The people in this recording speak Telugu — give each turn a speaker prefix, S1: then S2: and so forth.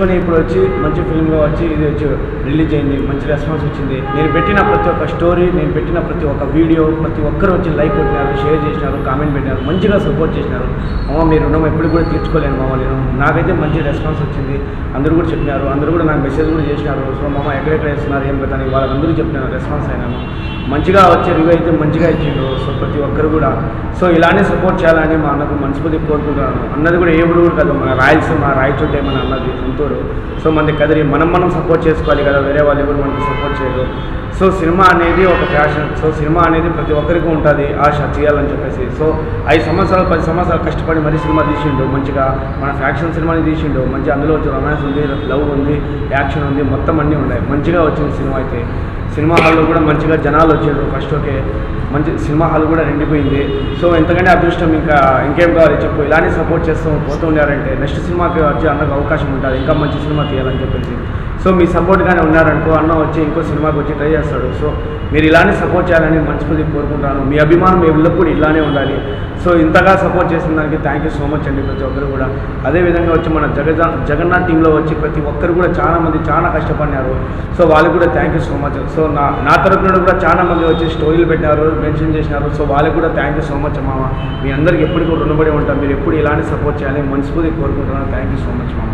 S1: కానీ ఇప్పుడు వచ్చి మంచి ఫిల్మ్గా వచ్చి ఇది వచ్చి రిలీజ్ అయింది మంచి రెస్పాన్స్ వచ్చింది. నేను పెట్టిన ప్రతి ఒక్క స్టోరీ నేను పెట్టిన ప్రతి ఒక్క వీడియో ప్రతి ఒక్కరు వచ్చి లైక్ కొట్టినారు షేర్ చేసినారు కామెంట్ పెట్టినారు మంచిగా సపోర్ట్ చేసినారు. మామ మీరు రుణం ఎప్పుడు కూడా తీర్చుకోలేను మామ నేను నాకైతే మంచి రెస్పాన్స్ వచ్చింది. అందరూ కూడా చెప్పినారు అందరూ కూడా నాకు మెసేజ్ కూడా చేసినారు. సో మామ ఎక్కడెక్కడ వేస్తున్నారు ఏం కదా వాళ్ళందరూ చెప్పినారు రెస్పాన్స్ అయినాను. మంచిగా వచ్చే రివ్యూ అయితే మంచిగా ఇచ్చిండు సో ప్రతి ఒక్కరు కూడా. సో ఇలానే సపోర్ట్ చేయాలని మా అన్నకు మనస్ఫూర్తి కోరుకుంటున్నాను. అన్నది కూడా ఏ ఊరు కూడా కాదు మన రాయలసీమ రాయచోటే మన అన్నది చేసుకోరు సో మనకి కదిరి మనం మనం సపోర్ట్ చేసుకోవాలి కదా వేరే వాళ్ళు ఎవరు మనకి సపోర్ట్ చేయరు. సో సినిమా అనేది ఒక ఫ్యాషన్. సో సినిమా అనేది ప్రతి ఒక్కరికి ఉంటుంది. ఆశ చేయాలని చెప్పేసి. సో ఐదు సంవత్సరాలు పది సంవత్సరాలు కష్టపడి మరీ సినిమా తీసిండు. మంచిగా మన ఫ్యాక్షన్ సినిమాని తీసిండు. మంచి అందులో వచ్చి రొమాన్స్ ఉంది లవ్ ఉంది యాక్షన్ ఉంది మొత్తం అన్నీ ఉన్నాయి. మంచిగా వచ్చింది సినిమా అయితే. సినిమా హాల్లో కూడా మంచిగా జనాలు వచ్చారు ఫస్ట్ ఓకే. మంచి సినిమా హాల్ కూడా నిండిపోయింది. సో ఎంతకంటే అదృష్టం ఇంకా ఇంకేం కావాలి చెప్పు. ఇలానే సపోర్ట్ చేస్తూ పోతూ ఉండారంటే నెక్స్ట్ సినిమాకి వచ్చి అందరికి అవకాశం ఉంటుంది. ఇంకా మంచి సినిమా తీయాలని చెప్పేసి. సో మీ సపోర్ట్గానే ఉన్నారనుకో అన్న వచ్చి ఇంకో సినిమాకి వచ్చి ట్రై చేస్తాడు. సో మీరు ఇలానే సపోర్ట్ చేయాలని మనస్ఫూర్తి కోరుకుంటాను మీ అభిమానం మీ ఎల్లప్పుడూ ఇలానే ఉండాలి. సో ఇంతగా సపోర్ట్ చేసిన దానికి థ్యాంక్ యూ సో మచ్ అండి ప్రతి ఒక్కరు కూడా. అదేవిధంగా వచ్చి మన జగజ జగన్నాథ్ టీంలో వచ్చి ప్రతి ఒక్కరు కూడా చాలా మంది చాలా కష్టపడినారు. సో వాళ్ళకి కూడా thank you so much so నా నా తరపు నుండి కూడా చాలా మంది వచ్చి స్టోరీలు పెట్టినారు మెన్షన్ చేసినారు. సో వాళ్ళకి కూడా థ్యాంక్ యూ సో మచ్ మామ. మీ అందరికి ఎప్పటికీ రుణపడి ఉంటాం. మీరు ఎప్పుడు ఇలానే సపోర్ట్ చేయాలి మనస్ఫూర్తి కోరుకుంటున్నాను. థ్యాంక్ యూ సో మచ్ మామ.